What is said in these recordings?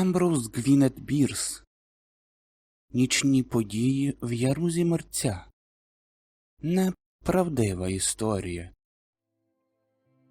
Емброуз Гвінет Бірс. Нічні події в ярузі мерця. Неправдива історія.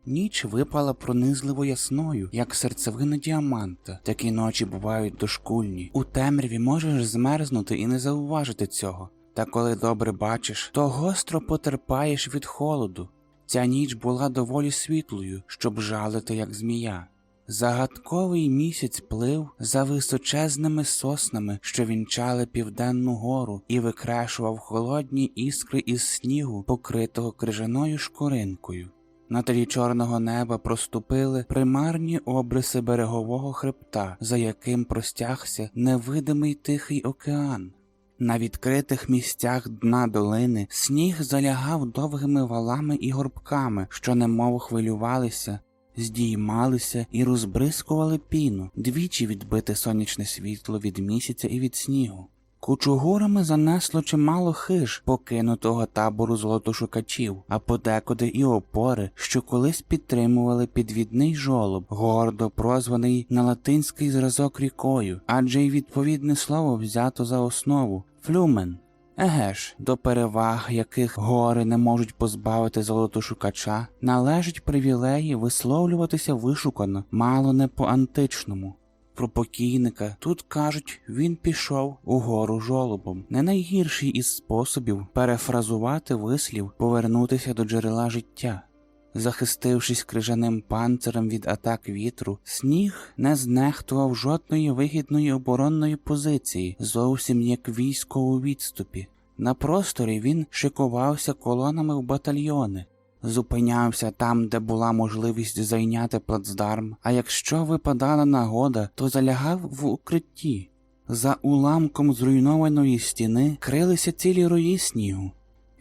Ніч випала пронизливо ясною, як серцевина діаманта. Такі ночі бувають дошкульні. У темряві можеш змерзнути і не зауважити цього. Та коли добре бачиш, то гостро потерпаєш від холоду. Ця ніч була доволі світлою, щоб жалити, як змія. Загадковий місяць плив за височезними соснами, що вінчали південну гору, і викрешував холодні іскри із снігу, покритого крижаною шкуринкою. На тлі чорного неба проступили примарні обриси берегового хребта, за яким простягся невидимий тихий океан. На відкритих місцях дна долини сніг залягав довгими валами і горбками, що немов хвилювалися, здіймалися і розбризкували піну, двічі відбите сонячне світло від місяця і від снігу. Кучугурами занесло чимало хиж покинутого табору золотошукачів, а подекуди і опори, що колись підтримували підвідний жолоб, гордо прозваний на латинський зразок рікою, адже й відповідне слово взято за основу флюмен. Еге ж, до переваг, яких гори не можуть позбавити золотошукача, належить привілеї висловлюватися вишукано, мало не по античному. Про покійника тут кажуть, він пішов угору жолобом. Не найгірший із способів перефразувати вислів, повернутися до джерела життя. Захистившись крижаним панцирем від атак вітру, сніг не знехтував жодної вигідної оборонної позиції, зовсім як військо у відступі. На просторі він шикувався колонами в батальйони, зупинявся там, де була можливість зайняти плацдарм, а якщо випадала нагода, то залягав в укритті. За уламком зруйнованої стіни крилися цілі рої снігу.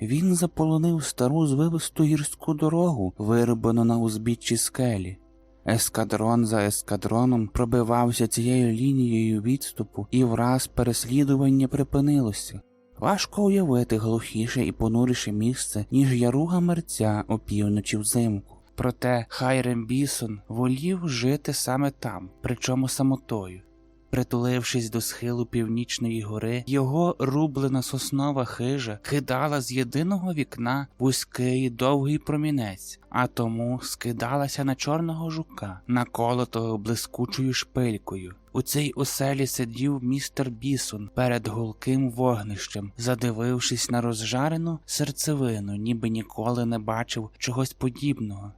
Він заполонив стару звивисту гірську дорогу, вироблену на узбіччі скелі. Ескадрон за ескадроном пробивався цією лінією відступу, і враз переслідування припинилося. Важко уявити глухіше і понуріше місце, ніж яруга мерця опівночі взимку. Проте Хайрем Бісон волів жити саме там, причому самотою. Притулившись до схилу північної гори, його рублена соснова хижа кидала з єдиного вікна вузький довгий промінець, а тому скидалася на чорного жука, наколотого блискучою шпилькою. У цій оселі сидів містер Бісон перед гулким вогнищем, задивившись на розжарену серцевину, ніби ніколи не бачив чогось подібного.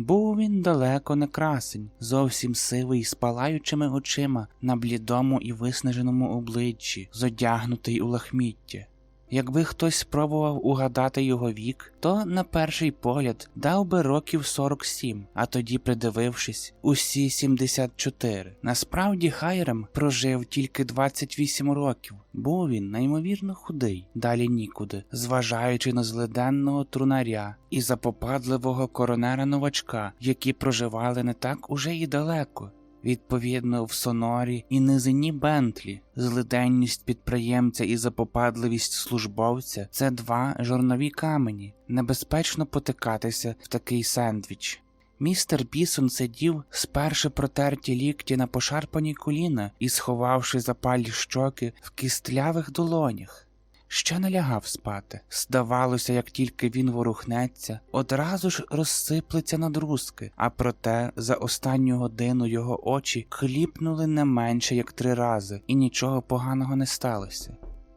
Був він далеко не красень, зовсім сивий, з палаючими очима на блідому і виснаженому обличчі, зодягнутий у лахміття. Якби хтось спробував угадати його вік, то на перший погляд дав би років 47, а тоді, придивившись, усі 74. Насправді Хайрем прожив тільки 28 років. Був він неймовірно худий, далі нікуди, зважаючи на злиденного трунаря і запопадливого коронера новачка, які проживали не так уже і далеко. Відповідно, в сонорі і низині Бентлі, злиденність підприємця і запопадливість службовця це два жорнові камені, небезпечно потикатися в такий сендвіч. Містер Бісон сидів, сперши протерті лікті на пошарпані коліна і сховавши запалі щоки в кістлявих долонях. Ще не лягав спати. Здавалося, як тільки він ворухнеться, одразу ж розсиплеться на друзки, а проте за останню годину його очі кліпнули не менше як три рази, і нічого поганого не сталося.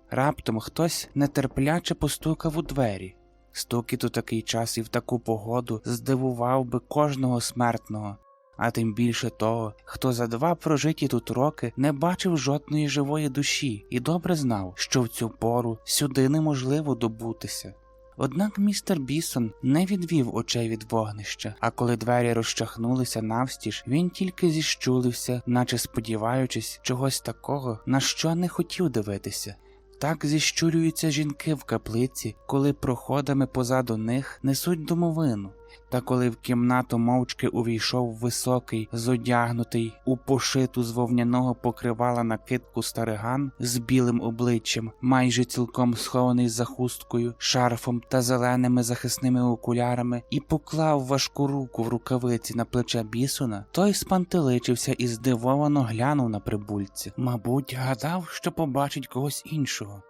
Раптом хтось нетерпляче постукав у двері. Стукіт у такий час і в таку погоду здивував би кожного смертного, а тим більше того, хто за два прожиті тут роки не бачив жодної живої душі і добре знав, що в цю пору сюди неможливо добутися. Однак містер Бісон не відвів очей від вогнища, а коли двері розчахнулися навстіж, він тільки зіщулився, наче сподіваючись чогось такого, на що не хотів дивитися. Так зіщурюються жінки в каплиці, коли проходами позаду них несуть домовину. Та коли в кімнату мовчки увійшов високий, зодягнутий у пошиту з вовняного покривала накидку стариган з білим обличчям, майже цілком схований за хусткою, шарфом та зеленими захисними окулярами, і поклав важку руку в рукавиці на плече бісуна, той спантеличився і здивовано глянув на прибульця. Мабуть, гадав, що побачить когось іншого.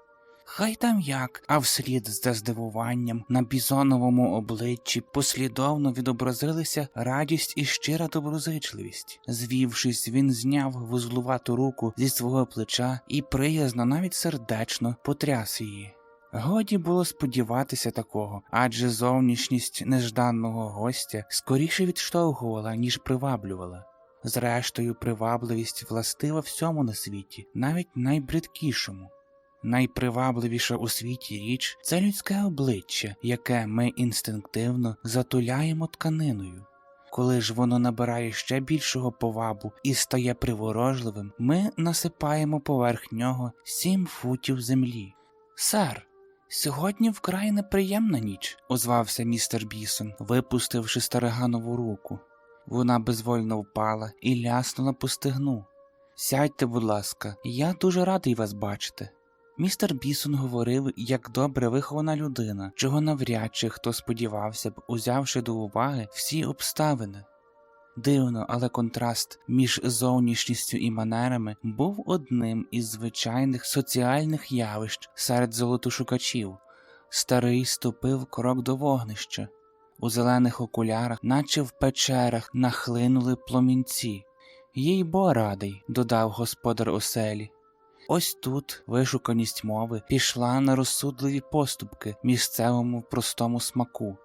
Хай там як, а вслід за здивуванням на бізоновому обличчі послідовно відобразилися радість і щира доброзичливість. Звівшись, він зняв вузлувату руку зі свого плеча і приязно, навіть сердечно потряс її. Годі було сподіватися такого, адже зовнішність нежданого гостя скоріше відштовхувала, ніж приваблювала. Зрештою, привабливість властива всьому на світі, навіть найбридкішому. Найпривабливіша у світі річ це людське обличчя, яке ми інстинктивно затуляємо тканиною. Коли ж воно набирає ще більшого повабу і стає приворожливим, ми насипаємо поверх нього сім футів землі. Сер, сьогодні вкрай неприємна ніч, озвався містер Бісон, випустивши стариганову руку. Вона безвольно впала і ляснула по стегну. Сядьте, будь ласка, я дуже радий вас бачити. Містер Бісон говорив як добре вихована людина, чого навряд чи хто сподівався б, узявши до уваги всі обставини. Дивно, але контраст між зовнішністю і манерами був одним із звичайних соціальних явищ серед золотошукачів. Старий ступив крок до вогнища. У зелених окулярах, наче в печерах, нахлинули пломінці. Їй бо радий, додав господар оселі. Ось тут вишуканість мови пішла на розсудливі поступки місцевому простому смаку.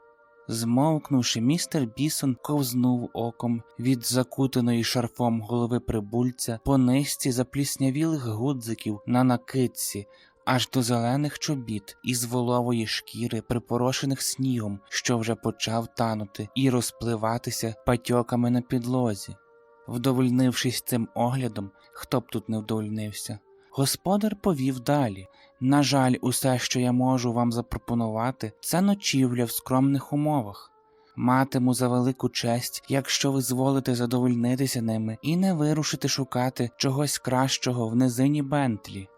Змовкнувши, містер Бісон ковзнув оком від закутаної шарфом голови прибульця по низці запліснявілих гудзиків на накидці, аж до зелених чобіт із волової шкіри, припорошених снігом, що вже почав танути, і розпливатися патьоками на підлозі. Вдовольнившись цим оглядом, хто б тут не вдовольнився, господар повів далі. На жаль, усе, що я можу вам запропонувати, це ночівля в скромних умовах. Матиму за велику честь, якщо ви зволите задовольнитися ними і не вирушити шукати чогось кращого в низині Бентлі.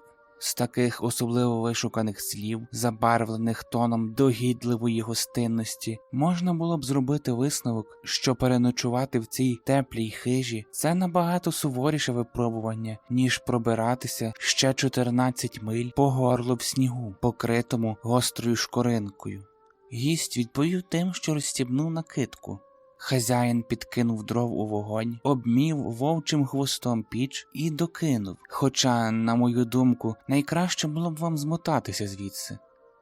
З таких особливо вишуканих слів, забарвлених тоном догідливої гостинності, можна було б зробити висновок, що переночувати в цій теплій хижі це набагато суворіше випробування, ніж пробиратися ще 14 миль по горлу в снігу, покритому гострою шкоринкою. Гість відповів тим, що розстібнув накидку. Хазяїн підкинув дров у вогонь, обмів вовчим хвостом піч і докинув. Хоча, на мою думку, найкраще було б вам змотатися звідси.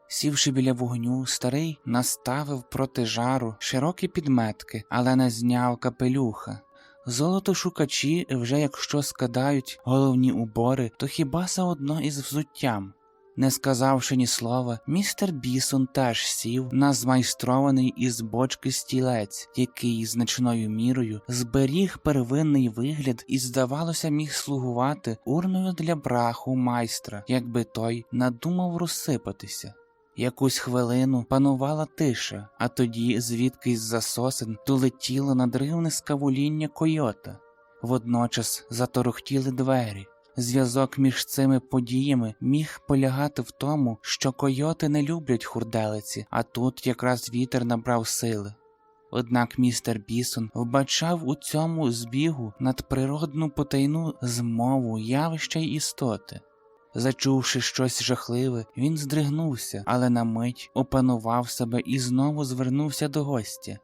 Сівши біля вогню, старий наставив проти жару широкі підметки, але не зняв капелюха. Золотошукачі вже якщо скадають головні убори, то хіба заодно із взуттям. Не сказавши ні слова, містер Бісон теж сів на змайстрований із бочки стілець, який значною мірою зберіг первинний вигляд і, здавалося, міг слугувати урною для браху майстра, якби той надумав розсипатися. Якусь хвилину панувала тиша, а тоді звідкись за сосен долетіло надривне скавуління койота. Водночас заторохтіли двері. Зв'язок між цими подіями міг полягати в тому, що койоти не люблять хурделиці, а тут якраз вітер набрав сили. Однак містер Бісон вбачав у цьому збігу надприродну потайну змову явища й істоти. Зачувши щось жахливе, він здригнувся, але на мить опанував себе і знову звернувся до гостя.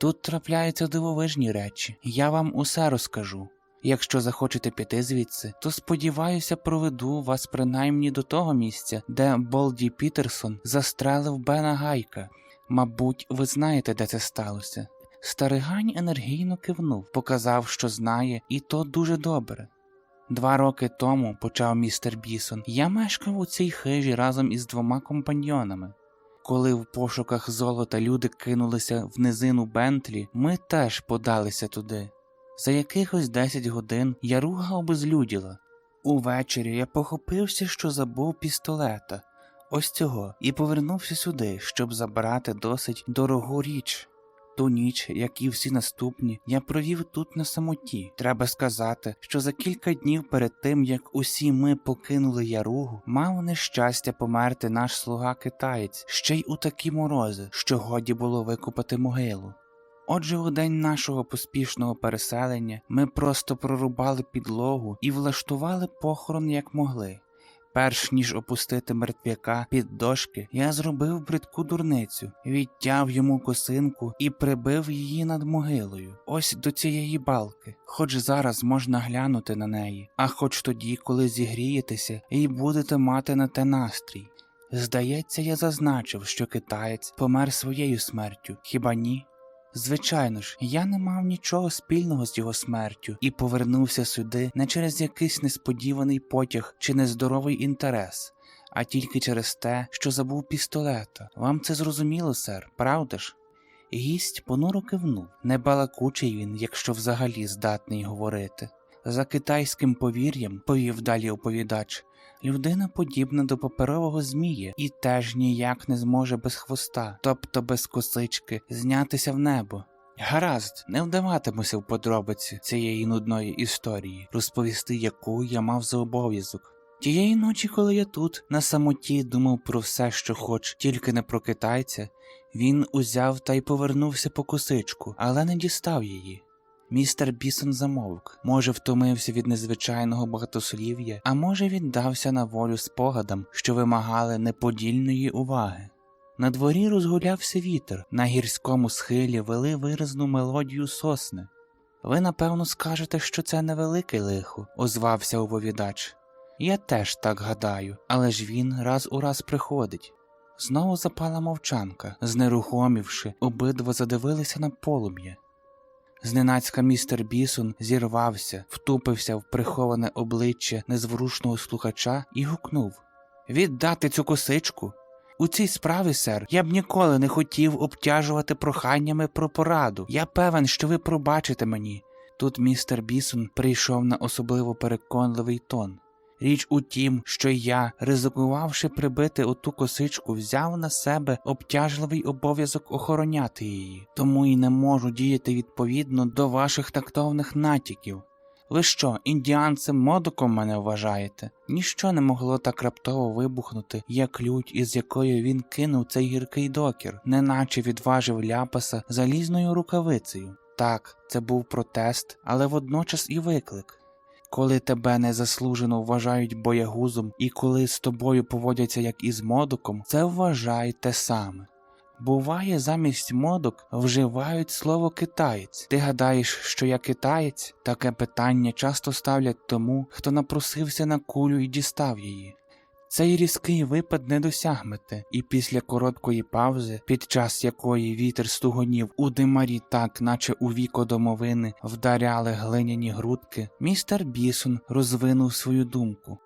Тут трапляються дивовижні речі, я вам усе розкажу. Якщо захочете піти звідси, то сподіваюся, проведу вас принаймні до того місця, де Болді Пітерсон застрелив Бена Гайка. Мабуть, ви знаєте, де це сталося. Старигань енергійно кивнув, показав, що знає, і то дуже добре. Два роки тому, почав містер Бісон, я мешкав у цій хижі разом із двома компаньйонами. Коли в пошуках золота люди кинулися в низину Бентлі, ми теж подалися туди. За якихось 10 годин яруга обезлюділа. Увечері я похопився, що забув пістолета, ось цього, і повернувся сюди, щоб забрати досить дорогу річ. Ту ніч, як і всі наступні, я провів тут на самоті. Треба сказати, що за кілька днів перед тим, як усі ми покинули яругу, мав нещастя померти наш слуга китаєць, ще й у такі морози, що годі було викопати могилу. Отже, у день нашого поспішного переселення ми просто прорубали підлогу і влаштували похорон як могли. Перш ніж опустити мертвяка під дошки, я зробив бридку дурницю, відтяв йому косинку і прибив її над могилою, ось до цієї балки. Хоч зараз можна глянути на неї, а хоч тоді, коли зігрієтеся і будете мати на те настрій. Здається, я зазначив, що китаєць помер своєю смертю, хіба ні? Звичайно ж, я не мав нічого спільного з його смертю і повернувся сюди не через якийсь несподіваний потяг чи нездоровий інтерес, а тільки через те, що забув пістолета. Вам це зрозуміло, сер, правда ж? Гість понуро кивнув. Не балакучий він, якщо взагалі здатний говорити. За китайським повір'ям, повів далі оповідач, людина подібна до паперового змія і теж ніяк не зможе без хвоста, тобто без косички, знятися в небо. Гаразд, не вдаватимуся в подробиці цієї нудної історії, розповісти, яку я мав за обов'язок. Тієї ночі, коли я тут, на самоті, думав про все, що хоч, тільки не про китайця, він узяв та й повернувся по косичку, але не дістав її. Містер Бісон замовк, може, втомився від незвичайного багатослів'я, а може, віддався на волю спогадам, що вимагали неподільної уваги. На дворі розгулявся вітер, на гірському схилі вели виразну мелодію сосни. Ви, напевно, скажете, що це невелике лихо, озвався оповідач. Я теж так гадаю, але ж він раз у раз приходить. Знову запала мовчанка, знерухомівши, обидва задивилися на полум'я. Зненацька містер Бісон зірвався, втупився в приховане обличчя незворушного слухача і гукнув Віддати цю косичку. У цій справі, сер, я б ніколи не хотів обтяжувати проханнями про пораду. Я певен, що ви пробачите мені. Тут містер Бісон прийшов на особливо переконливий тон. Річ у тім, що я, ризикувавши прибити оту косичку, взяв на себе обтяжливий обов'язок охороняти її, тому і не можу діяти відповідно до ваших тактовних натяків. Ви що, індіанцем модуком мене вважаєте? Ніщо не могло так раптово вибухнути, як лють, із якою він кинув цей гіркий докір, неначе відважив ляпаса залізною рукавицею. Так, це був протест, але водночас і виклик. Коли тебе незаслужено вважають боягузом і коли з тобою поводяться як із модуком, це вважай те саме. Буває, замість модок вживають слово китаєць. Ти гадаєш, що я китаєць? Таке питання часто ставлять тому, хто напросився на кулю і дістав її. Цей різкий випад не досягнете, і після короткої паузи, під час якої вітер стугонів у димарі так, наче у віко домовини, вдаряли глиняні грудки, містер Бісон розвинув свою думку.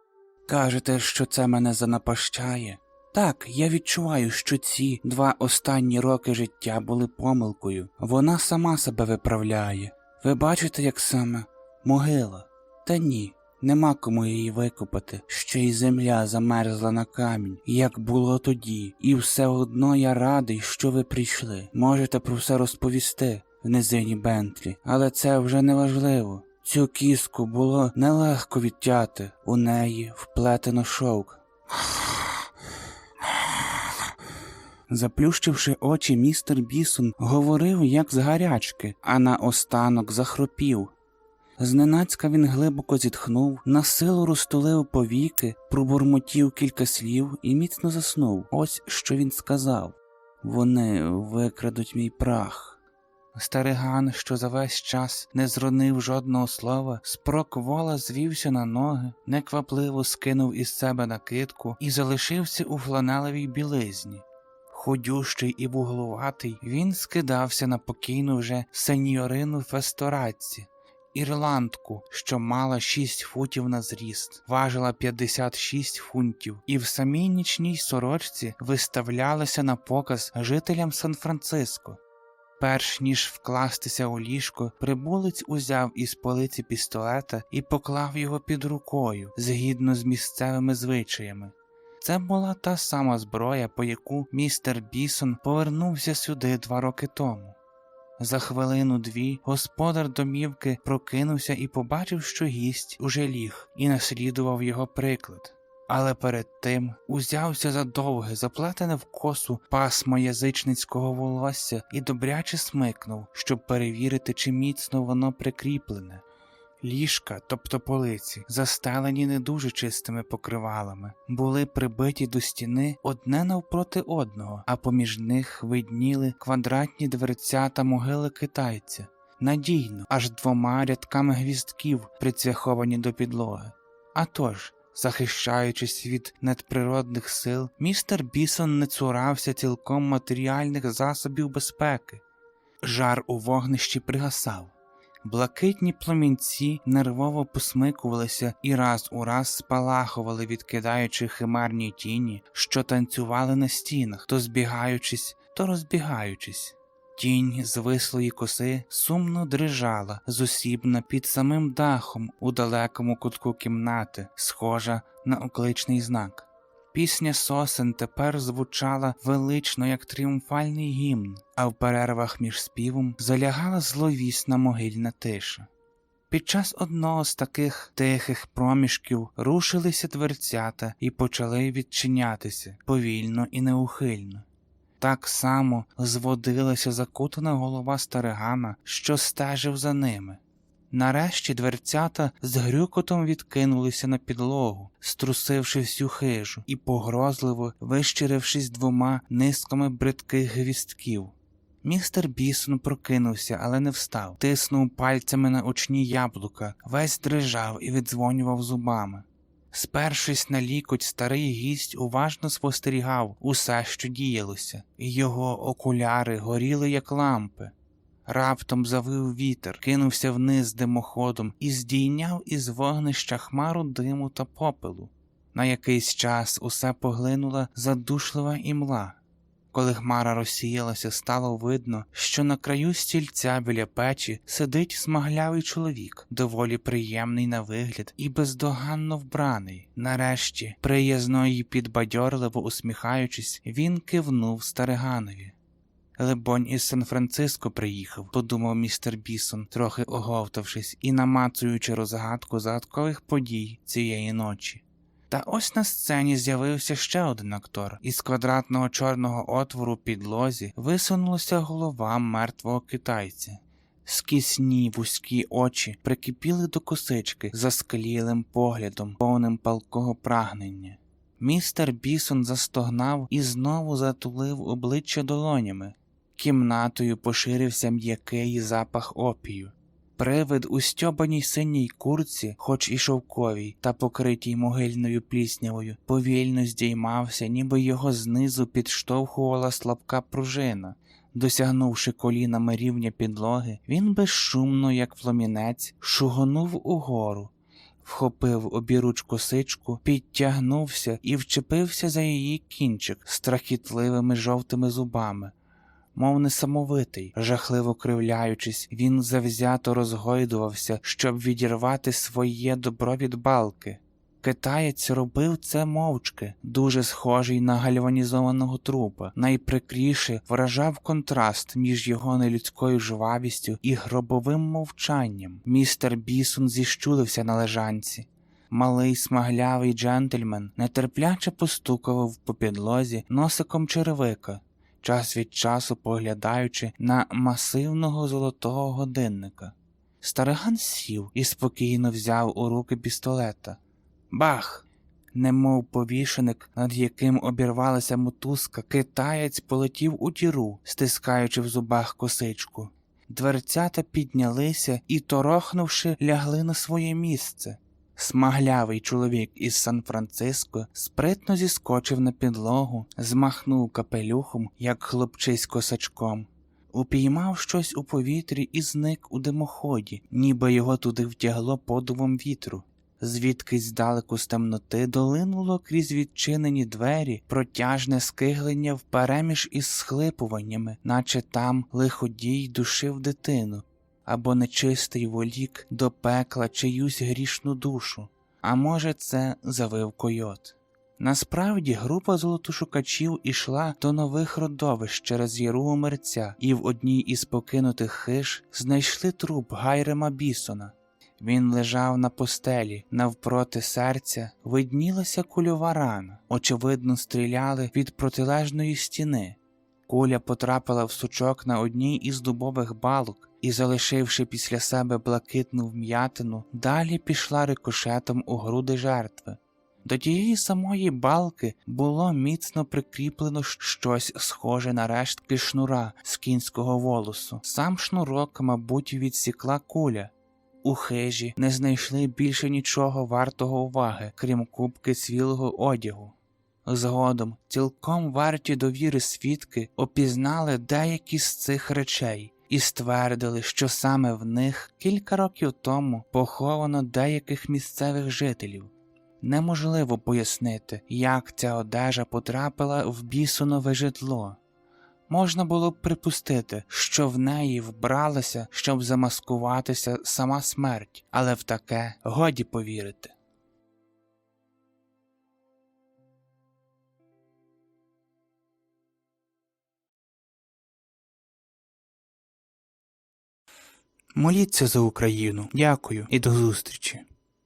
Кажете, що це мене занапащає? Так, я відчуваю, що ці два останні роки життя були помилкою. Вона сама себе виправляє. Ви бачите, як саме могила? Та ні. Нема кому її викопати, ще й земля замерзла на камінь, як було тоді, і все одно я радий, що ви прийшли. Можете про все розповісти в низині Бентлі, але це вже не важливо. Цю кіску було нелегко відтяти, у неї вплетено шовк. Заплющивши очі, містер Бісон говорив, як з гарячки, а наостанок захропів. Зненацька він глибоко зітхнув, на силу розтулив повіки, пробурмотів кілька слів і міцно заснув. Ось що він сказав вони викрадуть мій прах. Стариган, що за весь час не зронив жодного слова, спроквола звівся на ноги, неквапливо скинув із себе накидку і залишився у фланелевій білизні. Ходющий і вуглуватий, він скидався на покійну вже сеньорину Фестораці, ірландку, що мала 6 футів на зріст, важила 56 фунтів, і в самій нічній сорочці виставлялася на показ жителям Сан-Франциско. Перш ніж вкластися у ліжко, прибулець узяв із полиці пістолета і поклав його під рукою, згідно з місцевими звичаями. Це була та сама зброя, по яку містер Бісон повернувся сюди два роки тому. За хвилину-дві господар домівки прокинувся і побачив, що гість уже ліг, і наслідував його приклад. Але перед тим узявся за довге, заплетене в косу пасмо язичницького волосся і добряче смикнув, щоб перевірити, чи міцно воно прикріплене. Ліжка, тобто полиці, застелені не дуже чистими покривалами, були прибиті до стіни одне навпроти одного, а поміж них видніли квадратні дверця та могили китайця, надійно, аж двома рядками гвістків, прицвяховані до підлоги. А тож, захищаючись від надприродних сил, містер Бісон не цурався цілком матеріальних засобів безпеки. Жар у вогнищі пригасав. Блакитні пломінці нервово посмикувалися і раз у раз спалахували, відкидаючи химерні тіні, що танцювали на стінах, то збігаючись, то розбігаючись. Тінь з вислої коси сумно дрижала, зосібна під самим дахом у далекому кутку кімнати, схожа на окличний знак. Пісня сосен тепер звучала велично як тріумфальний гімн, а в перервах між співом залягала зловісна могильна тиша. Під час одного з таких тихих проміжків рушилися дверцята і почали відчинятися повільно і неухильно. Так само зводилася закутана голова старигана, що стежив за ними. Нарешті дверцята з грюкотом відкинулися на підлогу, струсивши всю хижу і погрозливо вищирившись двома низками бридких гвістків. Містер Бісон прокинувся, але не встав, тиснув пальцями на очні яблука, весь дрижав і віддзвонював зубами. Спершись на лікоть, старий гість уважно спостерігав усе, що діялося, і його окуляри горіли, як лампи. Раптом завив вітер, кинувся вниз димоходом і здійняв із вогнища хмару диму та попелу. На якийсь час усе поглинула задушлива імла. Коли хмара розсіялася, стало видно, що на краю стільця біля печі сидить смаглявий чоловік, доволі приємний на вигляд і бездоганно вбраний. Нарешті, приязно і підбадьорливо усміхаючись, він кивнув стариганові. Лебонь із Сан-Франциско приїхав, подумав містер Бісон, трохи оговтавшись і намацуючи розгадку загадкових подій цієї ночі. Та ось на сцені з'явився ще один актор. Із квадратного чорного отвору підлозі висунулася голова мертвого китайця. Скісні вузькі очі прикипіли до косички за скалілим поглядом, повним палкого прагнення. Містер Бісон застогнав і знову затулив обличчя долонями. Кімнатою поширився м'який запах опію. Привид у стьобаній синій курці, хоч і шовковій, та покритій могильною пліснявою, повільно здіймався, ніби його знизу підштовхувала слабка пружина. Досягнувши колінами рівня підлоги, він безшумно, як фломінець, шугонув угору, вхопив обіруч косичку, підтягнувся і вчепився за її кінчик страхітливими жовтими зубами. Мов несамовитий, жахливо кривляючись, він завзято розгойдувався, щоб відірвати своє добро від балки. Китаєць робив це мовчки, дуже схожий на гальванізованого трупа. Найприкріше вражав контраст між його нелюдською жвавістю і гробовим мовчанням. Містер Бісон зіщулився на лежанці. Малий смаглявий джентльмен нетерпляче постукував по підлозі носиком черевика, час від часу поглядаючи на масивного золотого годинника. Стариган сів і спокійно взяв у руки пістолета. Бах! Немов повішеник, над яким обірвалася мотузка, китаєць полетів у діру, стискаючи в зубах косичку. Дверцята піднялися і, торохнувши, лягли на своє місце. Смаглявий чоловік із Сан-Франциско спритно зіскочив на підлогу, змахнув капелюхом, як хлопчисько сачком. Упіймав щось у повітрі і зник у димоході, ніби його туди втягло подувом вітру. Звідкись здалеку з темноти долинуло крізь відчинені двері протяжне скиглення впереміж із схлипуваннями, наче там лиходій душив дитину, або нечистий волік до пекла чиюсь грішну душу, а може, це завив койот. Насправді група золотошукачів ішла до нових родовищ через яру умерця, і в одній із покинутих хиш знайшли труп Гайрема Бісона. Він лежав на постелі, навпроти серця виднілася кульова рана. Очевидно, стріляли від протилежної стіни. Куля потрапила в сучок на одній із дубових балок і, залишивши після себе блакитну вм'ятину, далі пішла рикошетом у груди жертви. До тієї самої балки було міцно прикріплено щось схоже на рештки шнура з кінського волосу. Сам шнурок, мабуть, відсікла куля. У хижі не знайшли більше нічого вартого уваги, крім кубки цвілого одягу. Згодом цілком варті довіри свідки опізнали деякі з цих речей і ствердили, що саме в них кілька років тому поховано деяких місцевих жителів. Неможливо пояснити, як ця одежа потрапила в бісонове житло. Можна було б припустити, що в неї вбралася, щоб замаскуватися сама смерть, але в таке годі повірити. Моліться за Україну. Дякую і до зустрічі.